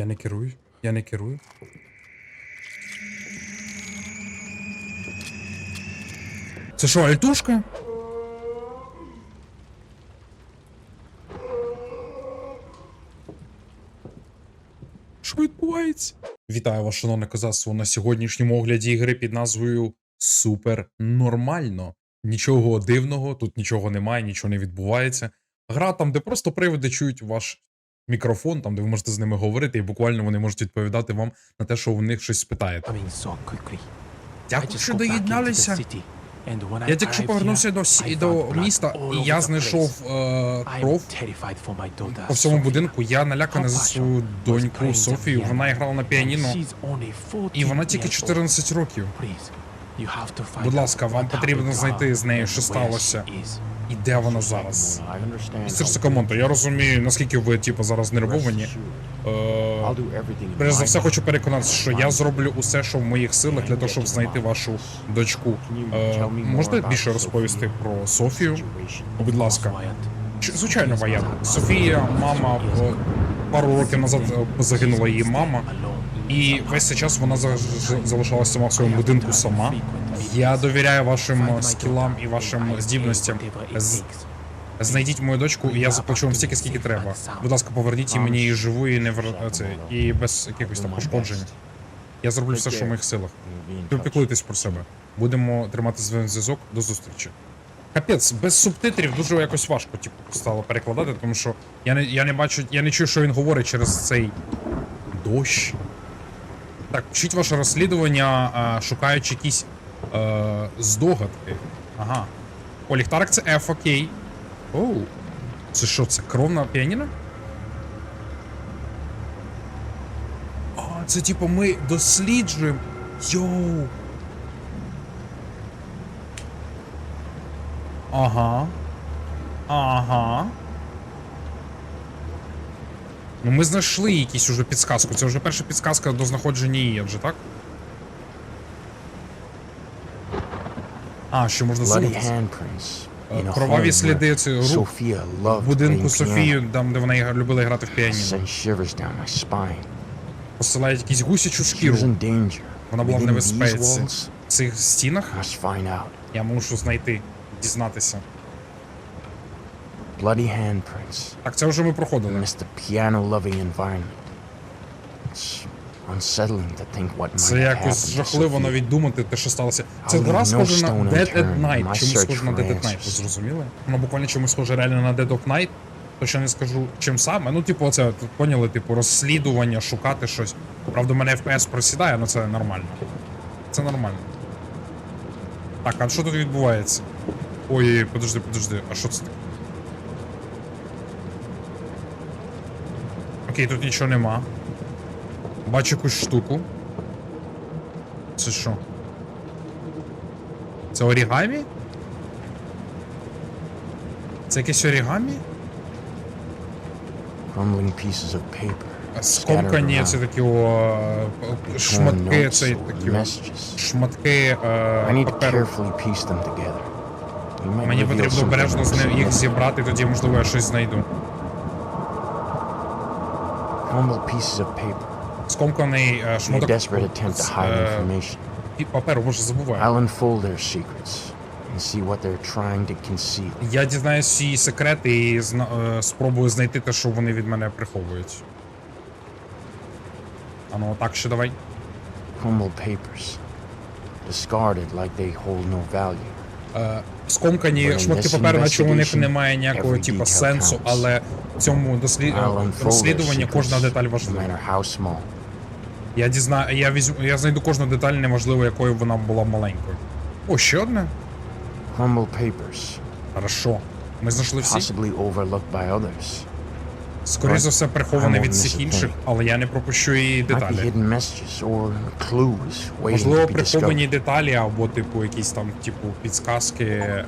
Я не керую. Я не керую. Це що, альтушка? Що відбувається? Вітаю вас, шановне козацтво, на сьогоднішньому огляді ігри під назвою Супер Нормально. Нічого дивного, тут нічого немає, нічого не відбувається. Гра там, де просто привиди чують ваш мікрофон, там, де ви можете з ними говорити, і буквально вони можуть відповідати вам на те, що в них щось спитаєте. I Дякую, що доєдналися. Я тільки що повернувся до, сі- до міста, і я знайшов е, кров по всьому будинку. Я наляканий за свою доньку Софію. Вона грала на піаніно, she's only 14 і вона тільки years 14 років. Будь ласка, вам потрібно знайти з нею, що сталося. І де вона зараз? Містер Сакамонто, я розумію, наскільки ви, типу, зараз нервовані. Е, Перш за все, хочу переконатися, що я зроблю усе, що в моїх силах для того, щоб знайти вашу дочку. Е, можете більше розповісти про Софію? Будь ласка. Звичайно, Ваян. Софія, мама, е, пару років назад е, загинула її мама, і весь цей час вона за- за- залишалася сама в своєму будинку сама. Я довіряю вашим скілам і вашим здібностям. Знайдіть мою дочку, і я заплачу вам стільки, скільки треба. Будь ласка, поверніть мені її живою і не вр... це, і без якихось там пошкоджень. Я зроблю все, що в моїх силах. Піклуйтесь про себе. Будемо тримати зв'язок до зустрічі. Капець, без субтитрів дуже якось важко типу, стало перекладати, тому що я не, я не бачу, я не чую, що він говорить через цей дощ. Так, вчіть ваше розслідування, шукаючи якісь е, здогадки. Ага. О, ліхтарик це F, окей. Оу. Це що, це кров на піаніно? А, це типу ми досліджуємо. Йоу. Ага. Ага. Ну, ми знайшли якусь уже підсказку. Це вже перша підсказка до знаходження її, адже так? А, що можна. Е, a Кроваві сліди це рук в будинку Софії, piano. там, де вона любила грати в піаніно. Посилають якісь гусячу шкіру. Вона була в небезпеці. в цих стінах. Я мушу знайти, дізнатися. Bloody handprints Так, це вже ми проходили. Environment. It's to think what might Це якось жахливо навіть думати, те, що сталося. Це гра схожа на Dead at Night. Чому схожа на Dead at Night? Ви зрозуміли? Вона буквально чимось схожа реально на Dead of Night. Точно не скажу, чим саме. Ну, типу, оце поняли, типу, розслідування, шукати щось. Правда, мене FPS просідає, але це нормально. Це нормально. Так, а що тут відбувається? Ой, подожди, подожди, а що це таке? Окей, тут нічого нема. Бачу якусь штуку. Це що? Це орігамі? Це якесь орігамі? Crumbling pieces of paper. Скомкані це такі о, шматки, це такі о, шматки е, паперу. Мені потрібно обережно з ним їх зібрати, тоді можливо я щось знайду. Crumbled pieces of paper. Скомканий е, шматок е, паперу, боже, забуваю. I'll unfold their secrets and see what they're trying to conceal. Я дізнаюсь всі секрети і зна- е, спробую знайти те, що вони від мене приховують. А ну так ще давай. Crumbled papers. Discarded like they hold no value. Е, скомкані шматки паперу, наче у них немає ніякого типу сенсу, але в цьому дослід... Розслідуванні кожна деталь важлива. Я дізна... я візьму, я знайду кожну деталь, неважливо, якою вона була маленькою. О, ще одне? Crumbled papers, Хорошо. Ми знайшли всі. possibly overlooked by others. Скоріше за все, приховане від всіх інших, але я не пропущу її Might be деталі. hidden messages or clues waiting Можливо, to be приховані discovered. деталі або, типу, якісь там, типу, підсказки. Е...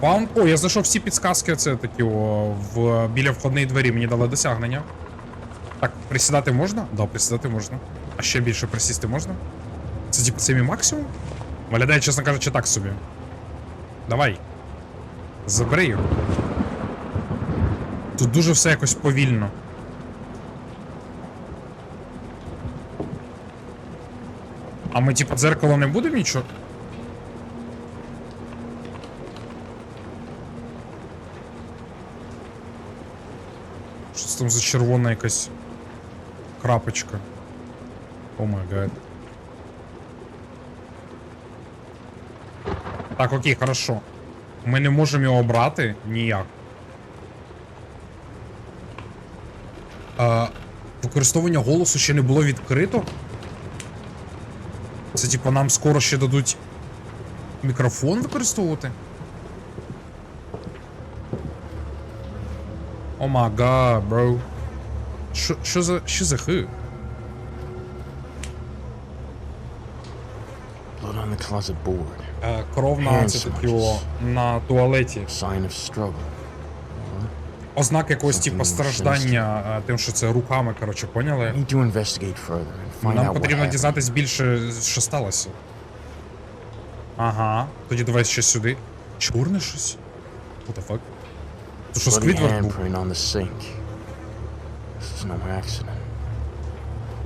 Фаун... О, я знайшов всі підсказки, це такі о, в біля входної двері мені дали досягнення. Так, присідати можна? Да, присідати можна. А ще більше присісти можна? Це типу це мій максимум? Виглядає, чесно кажучи, так собі. Давай. Забери його. Тут дуже все якось повільно. А ми типу дзеркало не будемо нічого? Що це там за червона якась? Крапочка? О май гад. Так, окей, хорошо. Ми не можемо його обрати ніяк. А, використовування голосу ще не було відкрито. Це типа нам скоро ще дадуть мікрофон використовувати. О май гад, бро. Що, що за. що за хи? Е, кров на це на туалеті. Sign. Ознак якогось типа страждання е, тим, що це руками, коротше, поняли? Нам потрібно дізнатись більше, що сталося. Ага, тоді давай ще сюди. Чорне щось? What the fuck? То що Сквідвард був?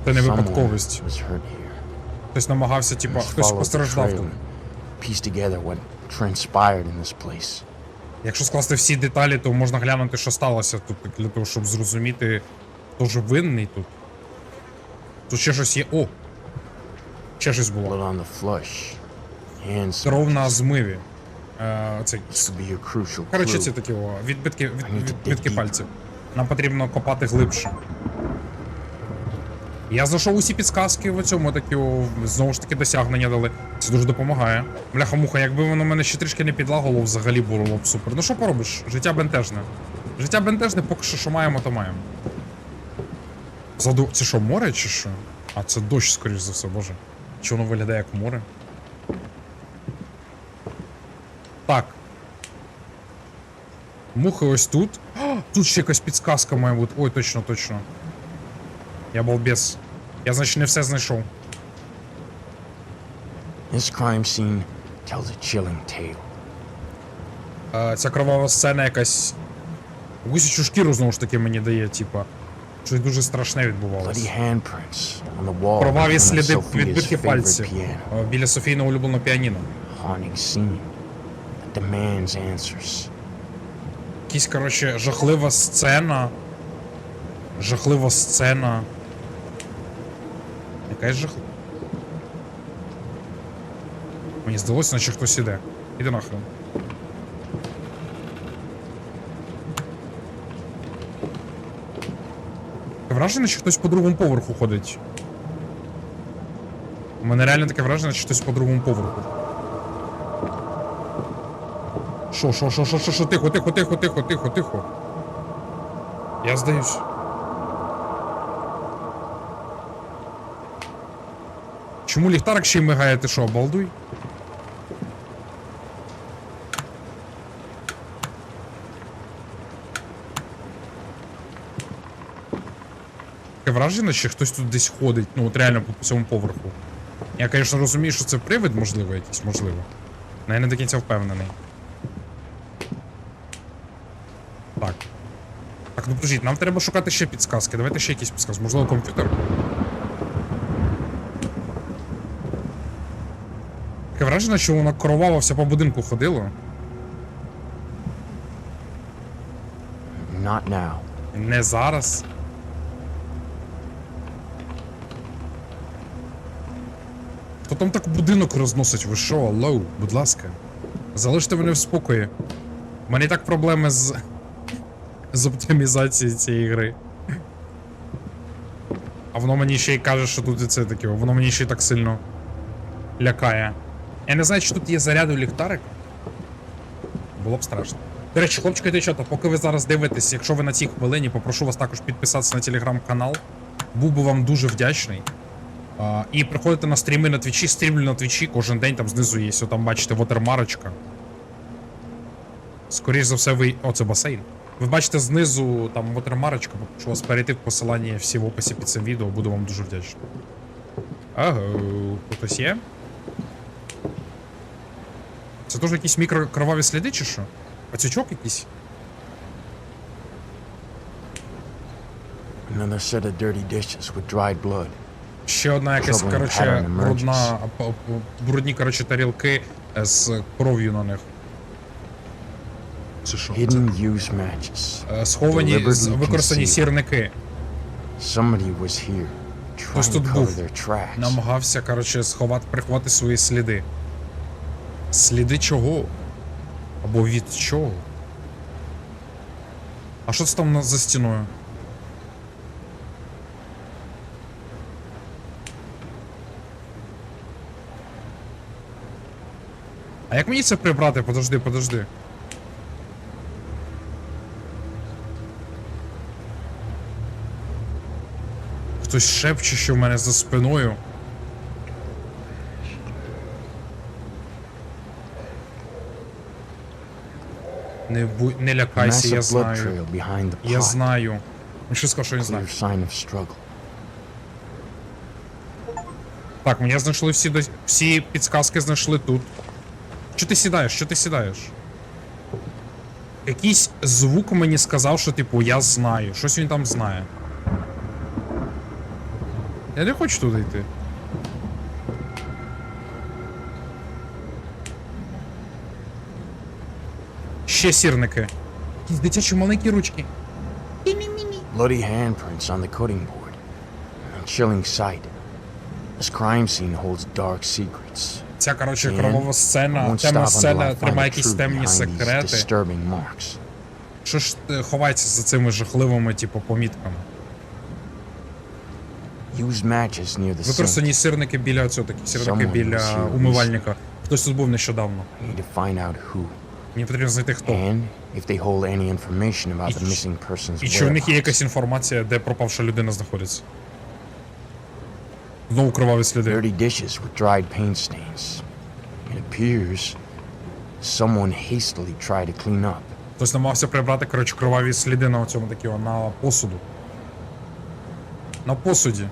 Це не випадковість. Хтось намагався, типа, хтось постраждав тут. Якщо скласти всі деталі, то можна глянути, що сталося тут, для того, щоб зрозуміти, хто ж винний тут. Тут ще щось є. О! Ще щось було. Кров на змиві. Е, crucial Коротше, це такі о, відбитки, від, відбитки пальців. Нам потрібно копати глибше. Я знайшов усі підсказки в цьому, такі знову ж таки досягнення дали. Це дуже допомагає. Бляха-муха, якби воно мене ще трішки не підлагало, взагалі було б супер. Ну що поробиш? Життя бентежне. Життя бентежне, поки що що маємо, то маємо. Заду... Це що, море чи що? А, це дощ, скоріш за все, боже. Чи воно виглядає як море? Так. Мухи ось тут. А, тут ще якась підсказка має бути. Ой, точно, точно. Я балбес. Я, значить, не все знайшов. This crime scene tells a chilling tale. Е, ця кровава сцена якась. Гусячу шкіру знову ж таки мені дає, типа. Щось дуже страшне відбувалося. Кроваві сліди відбитки пальців біля Софійного улюбленого піаніно. Haunting scene that demands answers. Якась, коротше, жахлива сцена. Жахлива сцена. Якась жахлива. Мені здалося, наче хтось іде. Іди нахрен. Таке враження, що хтось по другому поверху ходить. У мене реально таке враження, що хтось по другому поверху. Шо, шо, шо, шо, шо, шо, тихо, тихо, тихо, тихо, тихо, тихо. Я здаюсь. Чому ліхтарик ще й мигає, ти що, балдуй? Таке враження, що хтось тут десь ходить, ну от реально по цьому поверху. Я, звісно, розумію, що це привид, можливо, якийсь, можливо. Але я не до кінця впевнений. Так. Так, ну подождіть, нам треба шукати ще підсказки. Давайте ще якісь підсказки. Можливо, комп'ютер. Таке враження, що вона кровава вся по будинку ходила. Not now. Не зараз. Хто там так будинок розносить? Ви що, алло, будь ласка. Залиште мене в спокої. У мене і так проблеми з. з оптимізацією цієї гри. А воно мені ще й каже, що тут і це таке, воно мені ще й так сильно лякає. Я не знаю, чи тут є заряд у ліхтарик. Було б страшно. До речі, хлопчики, дівчата, поки ви зараз дивитесь, якщо ви на цій хвилині, попрошу вас також підписатися на телеграм-канал. Був би вам дуже вдячний. А, і приходите на стріми на твічі, стрімлю на твічі, кожен день там знизу є, ось там бачите вотермарочка. Скоріше за все, ви. О, це басейн. Ви бачите знизу там вотермарочка, попрошу вас перейти в посилання всі в описі під цим відео, буду вам дуже вдячний. Тут хтось є? Це теж якісь мікрокроваві сліди чи що? Пацючок якийсь? Another set of dirty dishes with dried blood. Ще одна якась, короче, брудна, брудні, короче, тарілки е, з кров'ю на них. Це що? Це, Hidden use matches. е, сховані, з- deliberately використані concealed. сірники. Somebody was here, Хтось trying тут cover був. their tracks. Намагався, короче, сховати, приховати свої сліди. Сліди чого? Або від чого? А що це там у нас за стіною? А як мені це прибрати? Подожди, подожди. Хтось шепче, що в мене за спиною. Не, бу... не лякайся, я знаю. Я знаю. Він що сказав, що він знає. Так, мені знайшли всі до... всі підсказки знайшли тут. Що ти сідаєш? Що ти сідаєш? Якийсь звук мені сказав, що типу я знаю. Щось він там знає. Я не хочу туди йти. Ще сірники. Якісь дитячі маленькі ручки. Bloody handprints on the cutting board. A chilling sight. This crime scene holds dark secrets. Ця, коротше, And кровова сцена, темна сцена тримає якісь темні секрети. Що ж е, ховається за цими жахливими, типу, помітками? Used matches near the sink. Використані сирники біля цього такі сирники біля умивальника. Хтось тут був нещодавно. Мені потрібно знайти хто. And if they hold any information about the І- missing person's І чи в них є якась інформація, де пропавша людина знаходиться? Знову кроваві сліди. Хтось намагався прибрати, коротше, кроваві сліди на цьому такі, на посуду. На посуді.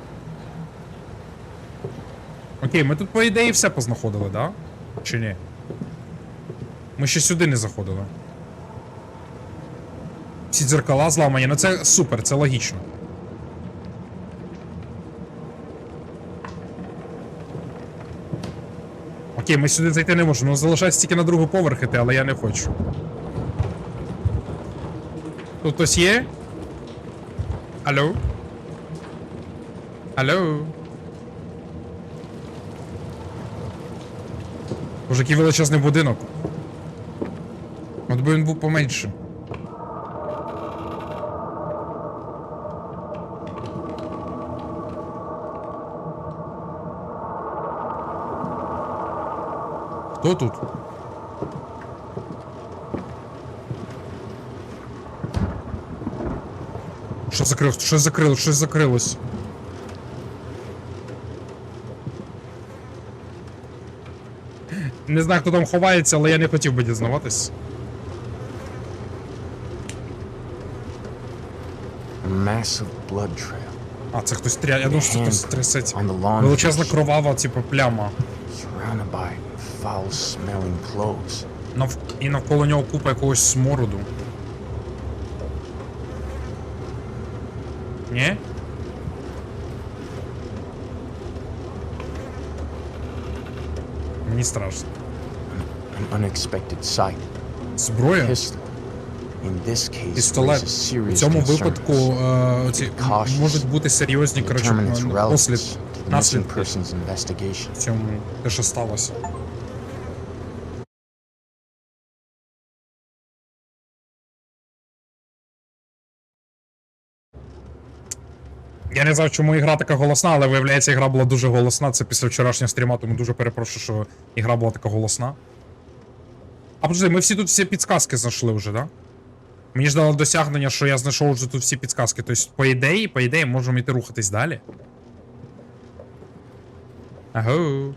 Окей, ми тут, по ідеї, все познаходили, да? Чи ні? Ми ще сюди не заходили. Всі дзеркала зламані, ну це супер, це логічно. Окей, ми сюди зайти не можемо. Ну залишається тільки на другий поверх іти, але я не хочу. Тут хтось є? Алло? Алло? Боже, який величезний будинок. От би він був поменше. Хто тут? Що закрилось? Щось закрилось, щось закрилось. Не знаю, хто там ховається, але я не хотів би дізнаватись. Massive blood trail. А, це хтось тря. Я думав, що це хтось трясеться. Величезна кровава, типу, пляма. Нав... І навколо нього купа якогось смороду. Ні? Мені страшно. An unexpected sight. Зброя? In this case, Пістолет. У цьому випадку е, ці, можуть бути серйозні, коротше, послід, missing наслідки в цьому, те, що сталося. Я не знаю, чому ігра така голосна, але виявляється, ігра була дуже голосна. Це після вчорашнього стріма, тому дуже перепрошую, що ігра була така голосна. А подожди, ми всі тут всі підсказки знайшли вже, да? Мені ж дало досягнення, що я знайшов вже тут всі підсказки. Тобто, по ідеї, по ідеї, можемо йти рухатись далі. Аго.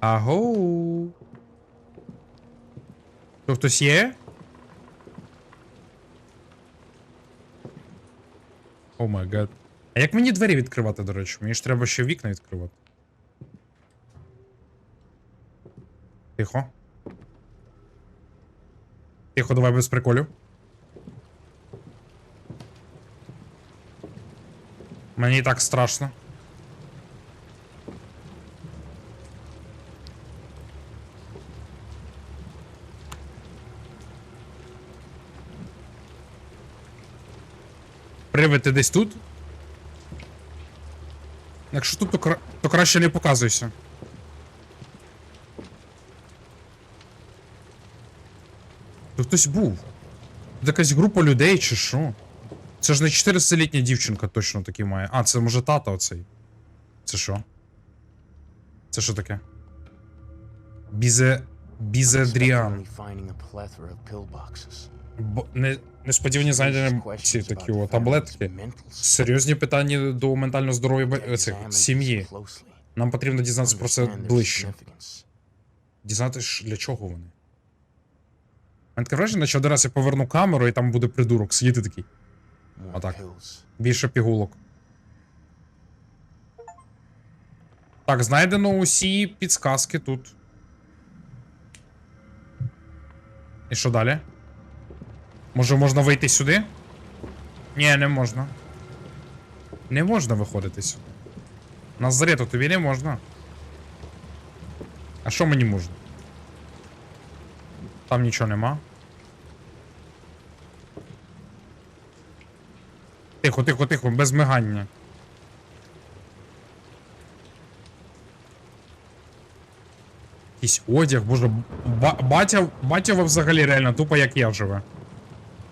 Аго. Тут хтось є? О май гад. А як мені двері відкривати, до речі? Мені ж треба ще вікна відкривати. Тихо. Тихо, давай без приколів. Мені і так страшно. Привид, ти десь тут? Якщо тут, то, кра... то краще не показуйся. Хтось був. Якась група людей чи що? Це ж не 14-літня дівчинка точно такі має. А, це може тата оцей. Це що? Це що таке? Бізе. Бізедріан. Бо не, несподівані знайдені ці такі о, таблетки. Серйозні питання до ментального здоров'я бе- цих сім'ї. Нам потрібно дізнатися про це ближче. Дізнатися, для чого вони. Мене таке враження, наче один раз я поверну камеру, і там буде придурок сидіти такий. Отак. Більше пігулок. Так, знайдено усі підсказки тут. І що далі? Може, можна вийти сюди? Ні, не можна. Не можна виходити сюди. Назарету, тобі не можна. А що мені можна? Там нічого нема. Тихо, тихо, тихо, без мигання. Якийсь одяг, боже, ба- батя, батя взагалі реально тупо як я живе.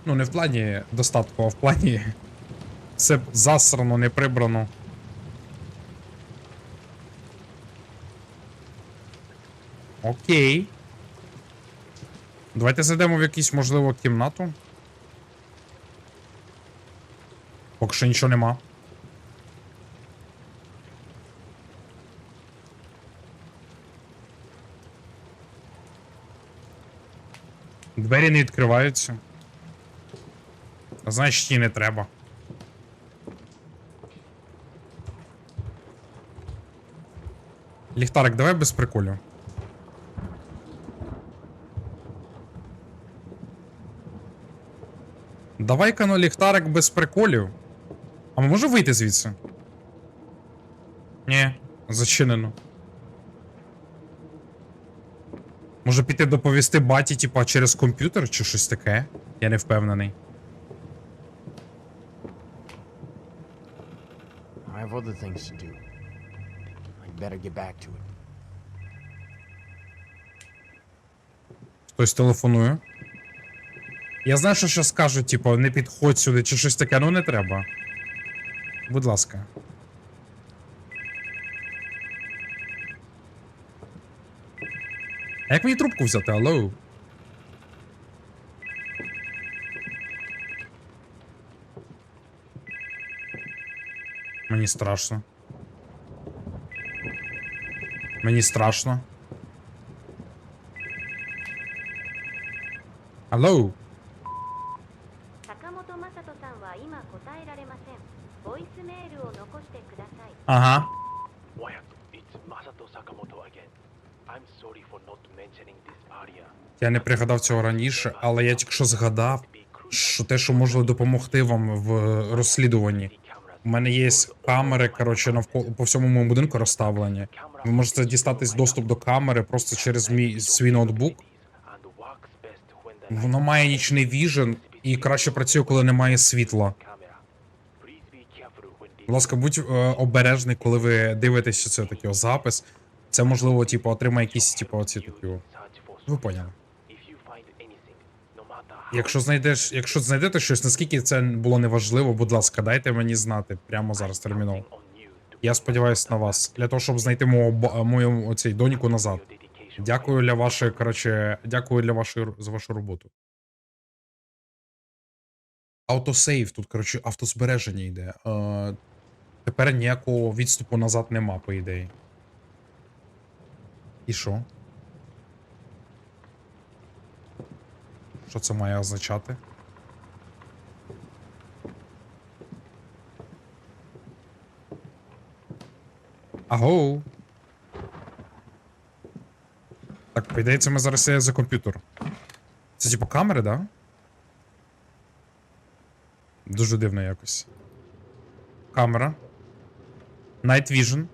Ну, не в плані достатку, а в плані. Все засрано, не прибрано. Окей. Давайте зайдемо в якусь, можливо, кімнату. Поки що нічого нема. Двері не відкриваються. А Значить, і не треба. Ліхтарик, давай без приколів. Давай-ка ну ліхтарик без приколів. А ми можемо вийти звідси? Ні, зачинено. Може піти доповісти баті, типа, через комп'ютер чи щось таке? Я не впевнений. I have other things to do. I'd better get back to it. Хтось телефонує. Я знаю, що ще скажуть, типу, не підходь сюди чи щось таке, ну не треба. Будь ласка. А як мені трубку взяти, алло? Мені страшно. Мені страшно. Алло? Area. Я не пригадав цього раніше, але я тільки що згадав, що те, що може допомогти вам в розслідуванні. У мене є камери, коротше, навколо по всьому моєму будинку розставлені. Ви можете дістатись доступ до камери просто через мій свій ноутбук. Воно має нічний віжен і краще працює, коли немає світла. Будь ласка, будь е, обережний, коли ви дивитеся це такий запис. Це можливо, типу, отримає якісь, типу, оці такі. Ви поняли. Якщо знайдеш, якщо знайдете щось, наскільки це було неважливо, будь ласка, дайте мені знати прямо зараз терміново. Я сподіваюся на вас. Для того, щоб знайти мого ба- мою оцей доньку назад. Дякую для вашої, коротше, дякую для вашої за вашу роботу. Автосейв, тут, коротше, автозбереження йде. Тепер ніякого відступу назад нема, по ідеї. І що? Що це має означати? Агоу. Так, по ідеї, це ми зараз сидять за комп'ютер. Це типу камери, да? Дуже дивно якось. Камера. Night Vision.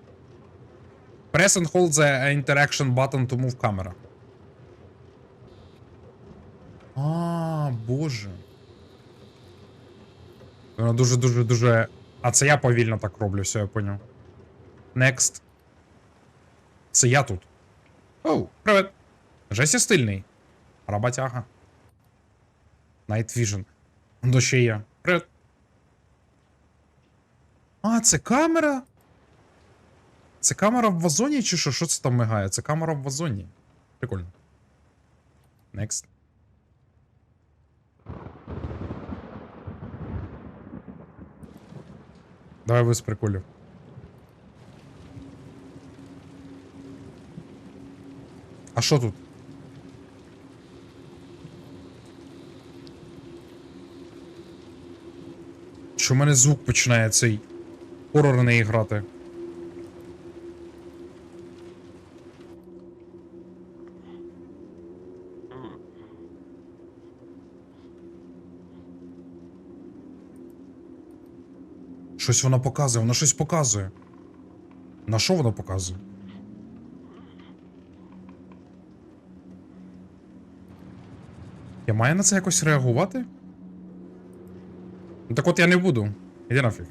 Press and hold the interaction button to move camera. А, боже. Дуже-дуже дуже. А це я повільно так роблю, все, я поняв. Next. Це я тут. Оу, привет. Жеся стильний. Роботяга. Night Vision. До ще є. Привет. А, це камера? Це камера в вазоні чи що? Що це там мигає? Це камера в вазоні. Прикольно. Next. Давай без приколів. А що тут? Що в мене звук починає цей хорорний грати? Щось воно показує, воно щось показує. На що воно показує? Я маю на це якось реагувати? Ну так от я не буду. Іди нафіг.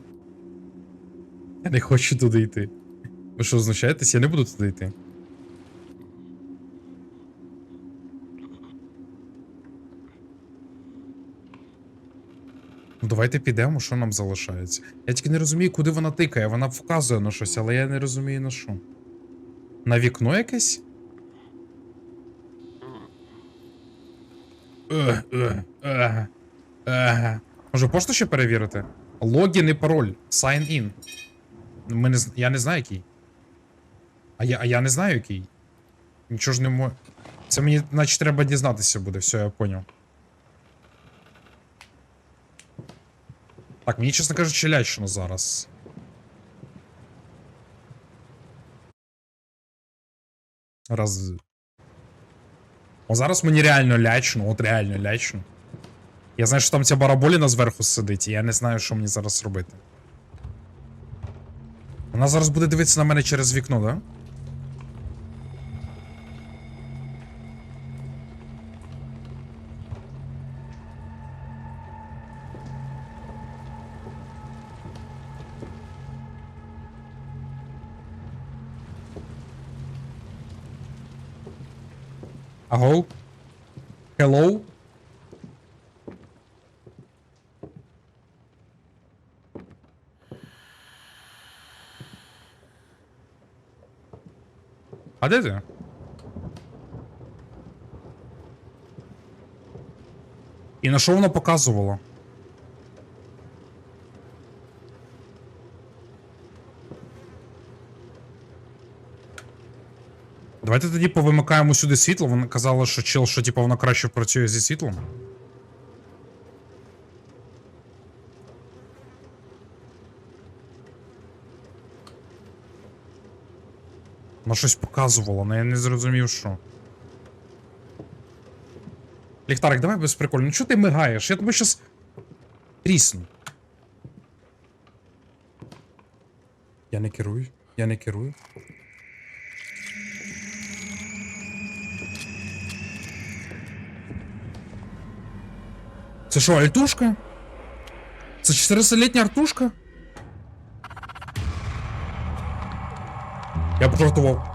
Я не хочу туди йти. Ви що, означаєтесь? Я не буду туди йти. Ну давайте підемо, що нам залишається. Я тільки не розумію, куди вона тикає. Вона вказує на щось, але я не розумію на що. На вікно якесь? Може, пошту ще перевірити? Логін і пароль. Sign in. Ми не, я не знаю який. А я, а я не знаю який. Нічого ж не можу. Це мені, значить, треба дізнатися буде, все, я поняв. Так, мені, чесно кажучи, лячно зараз. Раз. О, зараз мені реально лячно, от реально лячно. Я знаю, що там ця бараболіна зверху сидить, і я не знаю, що мені зараз робити. Вона зараз буде дивитися на мене через вікно, да? Аго? Hello? А де? І на що воно показувало? Давайте тоді повимикаємо сюди світло. Вона казала, що чел, що типу воно краще працює зі світлом. Воно щось показувало, але я не зрозумів, що. Ліхтарик, давай без приколу. Ну чого ти мигаєш? Я тебе щас. Трісну. Я не керую. Я не керую. Це що, альтушка? Це 400-літня артушка? Я пожартував.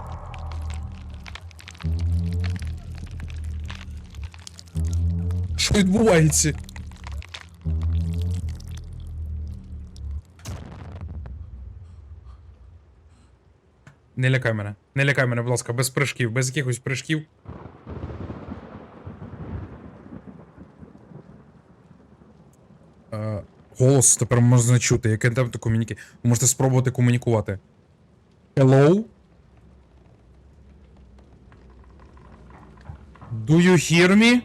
Що відбувається? Не лякай мене. Не лякай мене, будь ласка, без прыжків, без якихось прыжків. Е, голос тепер можна чути. Яке там комуніки. Ви можете спробувати комунікувати. Hello? Do you hear me?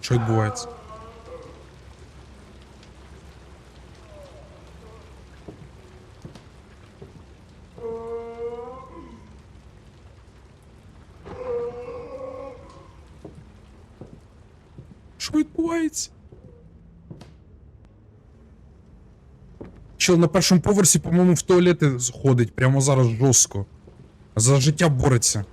Що відбувається? Що відбувається? Чел на першому поверсі, по-моєму, в туалети ходить прямо зараз жорстко. За життя бореться.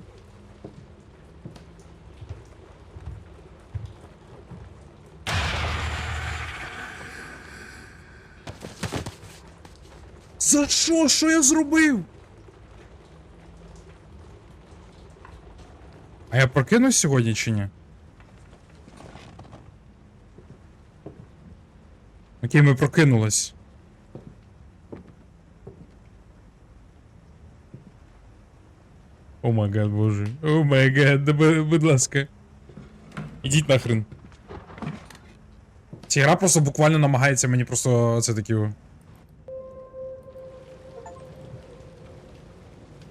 За що? Що я зробив? А я прокинусь сьогодні чи ні? Окей, ми прокинулись. О май гад, боже. О май гад, будь ласка. Ідіть нахрен. Ця гра просто буквально намагається мені просто це такі.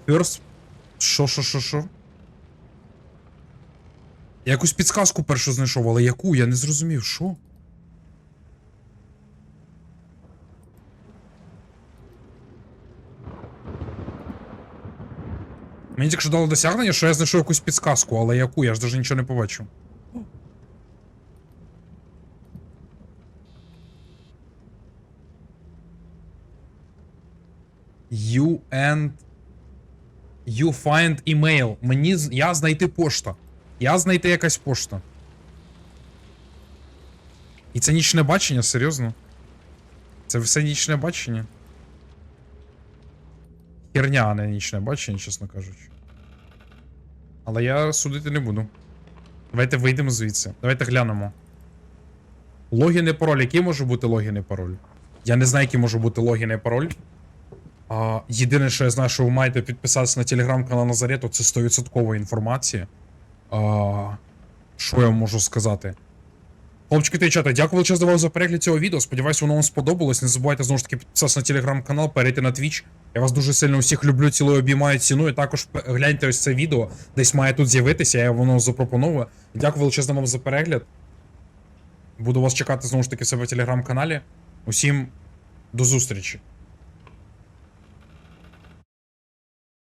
First. Що, що, що, що? Я якусь підсказку першу знайшов, але яку? Я не зрозумів, що? Мені тільки що дало досягнення, що я знайшов якусь підсказку, але яку? Я ж навіть нічого не побачив. You and You find email. Мені з- я знайти пошта. Я знайти якась пошта. І це нічне бачення, серйозно? Це все нічне бачення? Херня, а не нічне бачення, чесно кажучи. Але я судити не буду. Давайте вийдемо звідси. Давайте глянемо. Логін і пароль. Який може бути логін і пароль? Я не знаю, який може бути логін і пароль. А, єдине, що я знаю, що ви маєте підписатися на телеграм-канал Назарету, це 100% інформація. А, що я можу сказати? Хлопчики та чата, дякую величезно за перегляд цього відео. Сподіваюсь, воно вам сподобалось. Не забувайте знову ж таки підписатися на телеграм-канал, перейти на Twitch. Я вас дуже сильно усіх люблю, цілою обіймаю, ціну. І Також гляньте ось це відео, десь має тут з'явитися, я воно запропоную. Дякую величезно вам за перегляд. Буду вас чекати знову ж таки в себе в телеграм-каналі. Усім до зустрічі.